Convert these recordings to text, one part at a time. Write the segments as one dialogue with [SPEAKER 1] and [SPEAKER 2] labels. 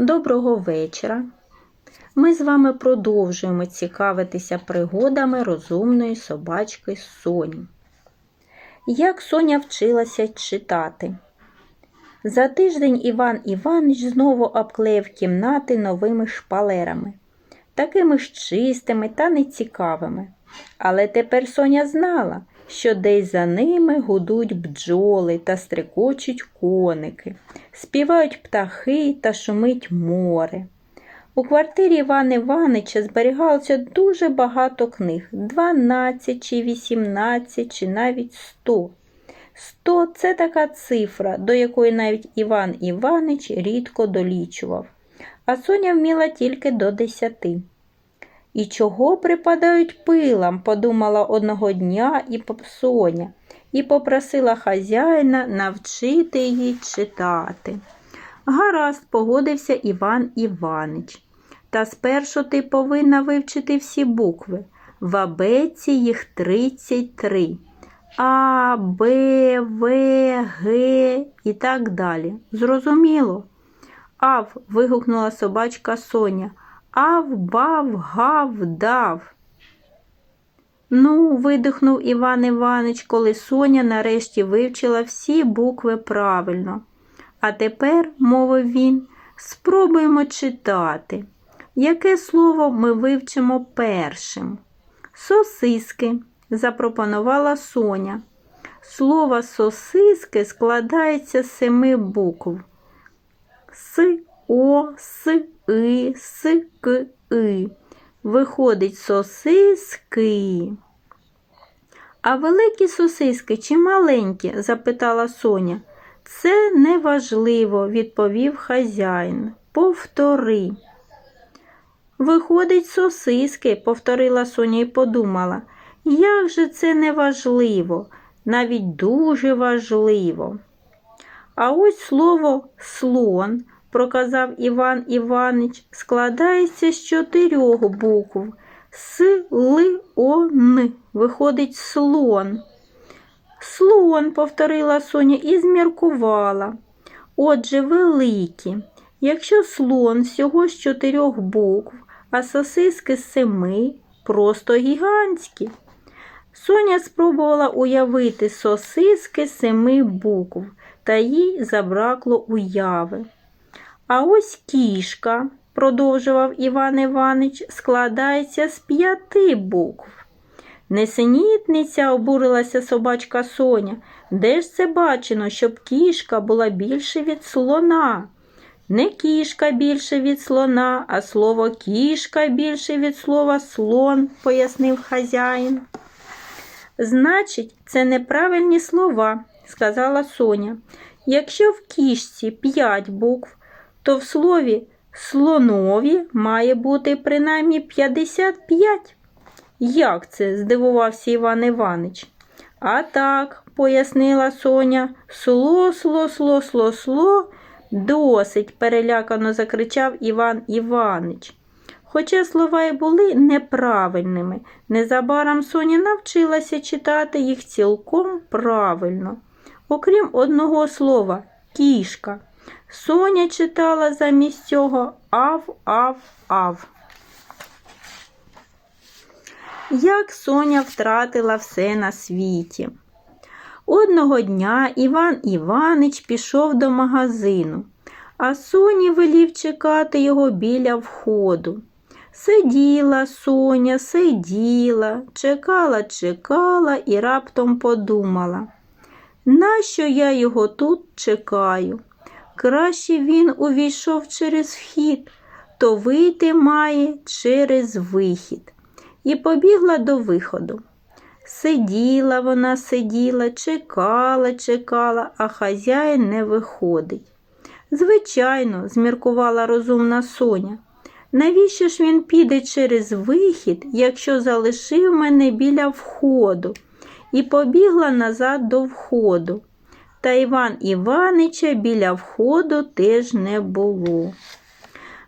[SPEAKER 1] Доброго вечора. Ми з вами продовжуємо цікавитися пригодами розумної собачки Соні. Як Соня вчилася читати? За тиждень Іван Іванович знову обклеїв кімнати новими шпалерами, такими ж чистими та нецікавими. Але тепер Соня знала, що десь за ними гудуть бджоли та стрикочуть коники, співають птахи та шумить море. У квартирі Івана Іванича зберігалося дуже багато книг 12 чи 18 чи навіть 100. 100 – це така цифра, до якої навіть Іван Іванич рідко долічував, а Соня вміла тільки до 10. І чого припадають пилам, подумала одного дня і Соня, і попросила хазяїна навчити її читати. Гаразд, погодився Іван Іванич. Та спершу ти повинна вивчити всі букви. В абеці їх 33. А, Б, В, Г і так далі. Зрозуміло? Ав. вигукнула собачка Соня. Ав, бав, гав, дав. Ну, видихнув Іван Іванич, коли Соня нарешті вивчила всі букви правильно. А тепер, мовив він, спробуємо читати. Яке слово ми вивчимо першим? Сосиски, запропонувала Соня. Слово сосиски складається з семи букв. С, О, С, И, С, К, И. Виходить сосиски. А великі сосиски чи маленькі? запитала Соня. Це неважливо, відповів хазяїн. Повтори. Виходить, сосиски, повторила Соня і подумала. Як же це неважливо, навіть дуже важливо. А ось слово слон, проказав Іван Іванич, складається з чотирьох букв. С, Л, О, Н. Виходить слон. Слон, повторила Соня і зміркувала. Отже, великі. Якщо слон всього з чотирьох букв, а сосиски з семи, просто гігантські. Соня спробувала уявити сосиски з семи букв, та їй забракло уяви. А ось кішка, продовжував Іван Іванич, складається з п'яти букв. Несенітниця, обурилася собачка Соня. Де ж це бачено, щоб кішка була більше від слона? Не кішка більше від слона, а слово кішка більше від слова слон, пояснив хазяїн. Значить, це неправильні слова, сказала Соня. Якщо в кішці п'ять букв, то в слові слонові має бути принаймні 55. Як це? здивувався Іван Іванич. А так, пояснила Соня, сло, сло, сло, сло, сло, досить, перелякано закричав Іван Іванич. Хоча слова й були неправильними, незабаром Соня навчилася читати їх цілком правильно. Окрім одного слова кішка. Соня читала замість цього ав, ав, ав. Як Соня втратила все на світі. Одного дня Іван Іванич пішов до магазину, а Соні велів чекати його біля входу. Сиділа Соня, сиділа, чекала, чекала і раптом подумала, нащо я його тут чекаю? Краще він увійшов через вхід, то вийти має через вихід. І побігла до виходу. Сиділа вона, сиділа, чекала, чекала, а хазяїн не виходить. Звичайно, зміркувала розумна Соня. Навіщо ж він піде через вихід, якщо залишив мене біля входу, і побігла назад до входу. Та Іван Іванича біля входу теж не було.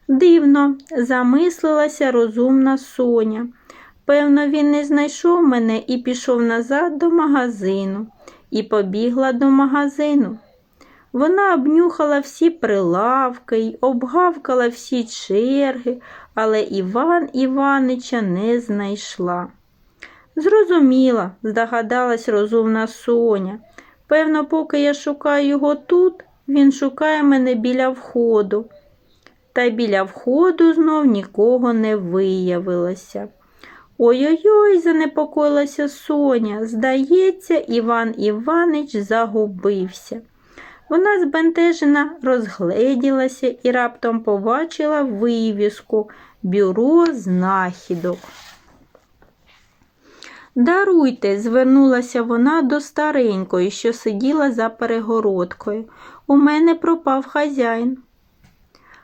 [SPEAKER 1] Дивно, замислилася розумна Соня. Певно, він не знайшов мене і пішов назад до магазину, і побігла до магазину. Вона обнюхала всі прилавки й обгавкала всі черги, але Іван Іванича не знайшла. Зрозуміла, здогадалась розумна Соня. Певно, поки я шукаю його тут, він шукає мене біля входу. Та біля входу знов нікого не виявилося. Ой-ой-ой, занепокоїлася Соня. Здається, Іван Іванич загубився. Вона збентежена розгледілася і раптом побачила вивіску бюро знахідок. Даруйте, звернулася вона до старенької, що сиділа за перегородкою. У мене пропав хазяїн.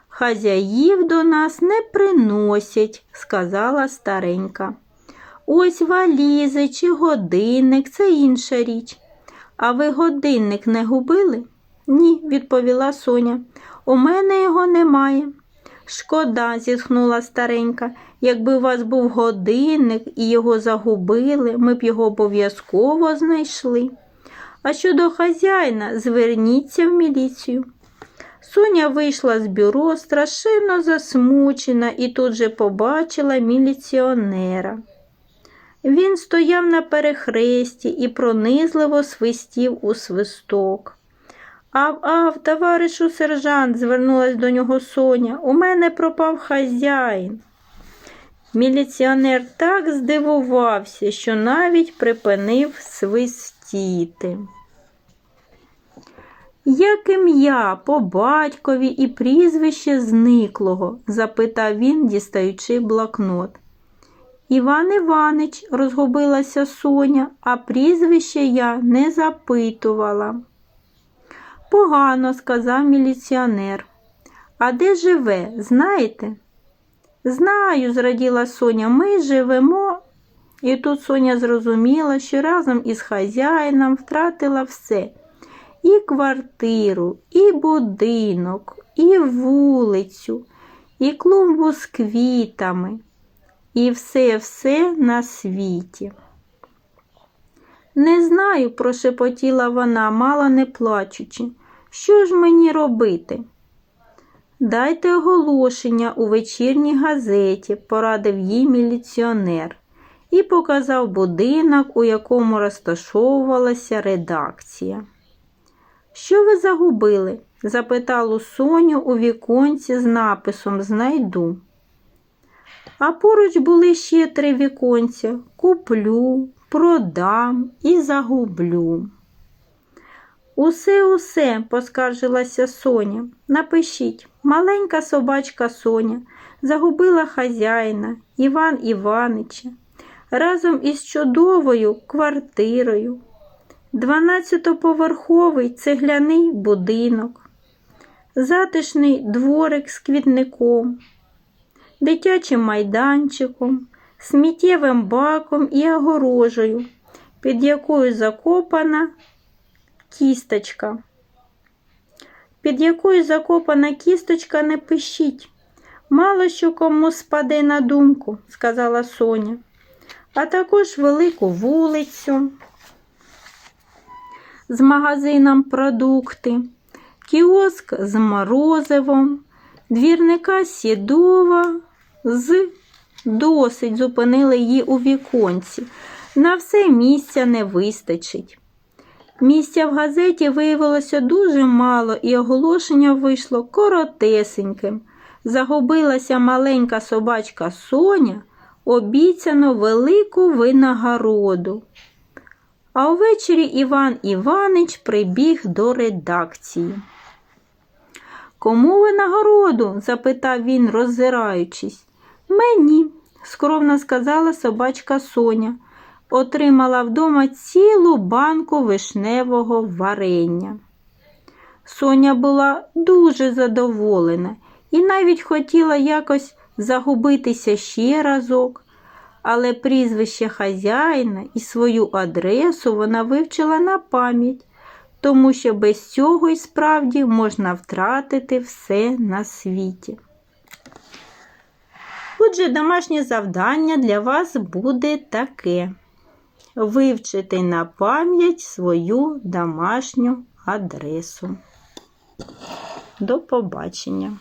[SPEAKER 1] Хазяїв до нас не приносять, сказала старенька. Ось валізи чи годинник це інша річ. А ви годинник не губили? Ні, відповіла Соня. У мене його немає. Шкода, зітхнула старенька. Якби у вас був годинник і його загубили, ми б його обов'язково знайшли. А щодо хазяїна, зверніться в міліцію. Соня вийшла з бюро, страшенно засмучена, і тут же побачила міліціонера. Він стояв на перехресті і пронизливо свистів у свисток. Ав, ав, товаришу сержант, звернулась до нього Соня. У мене пропав хазяїн. Міліціонер так здивувався, що навіть припинив свистіти. Як ім'я по батькові і прізвище зниклого? запитав він, дістаючи блокнот. Іван Іванич, розгубилася Соня, а прізвище я не запитувала. Погано, сказав міліціонер. А де живе, знаєте? Знаю, зраділа Соня, ми живемо. І тут Соня зрозуміла, що разом із хазяїном втратила все і квартиру, і будинок, і вулицю, і клумбу з квітами, і все-все на світі. Не знаю, прошепотіла вона, мало не плачучи. Що ж мені робити? Дайте оголошення у вечірній газеті, порадив їй міліціонер і показав будинок, у якому розташовувалася редакція. Що ви загубили? запитала Соню у віконці з написом Знайду. А поруч були ще три віконця куплю, продам і загублю. Усе, усе, поскаржилася Соня. Напишіть, маленька собачка Соня загубила хазяїна Іван Іванича разом із чудовою квартирою. Дванадцятоповерховий цегляний будинок, затишний дворик з квітником, дитячим майданчиком, сміттєвим баком і огорожею, під якою закопана кісточка. Під якою закопана кісточка не пишіть. Мало що кому спаде на думку, сказала Соня, а також велику вулицю з магазином продукти, кіоск з морозивом, двірника сідова з досить зупинили її у віконці. На все місця не вистачить. Місця в газеті виявилося дуже мало, і оголошення вийшло коротесеньким. Загубилася маленька собачка Соня, обіцяно велику винагороду. А увечері Іван Іванич прибіг до редакції. Кому винагороду? запитав він, роззираючись. Мені, скромно сказала собачка Соня. Отримала вдома цілу банку вишневого варення. Соня була дуже задоволена і навіть хотіла якось загубитися ще разок, але прізвище хазяїна і свою адресу вона вивчила на пам'ять, тому що без цього й справді можна втратити все на світі. Отже, домашнє завдання для вас буде таке: вивчити на пам'ять свою домашню адресу. До побачення!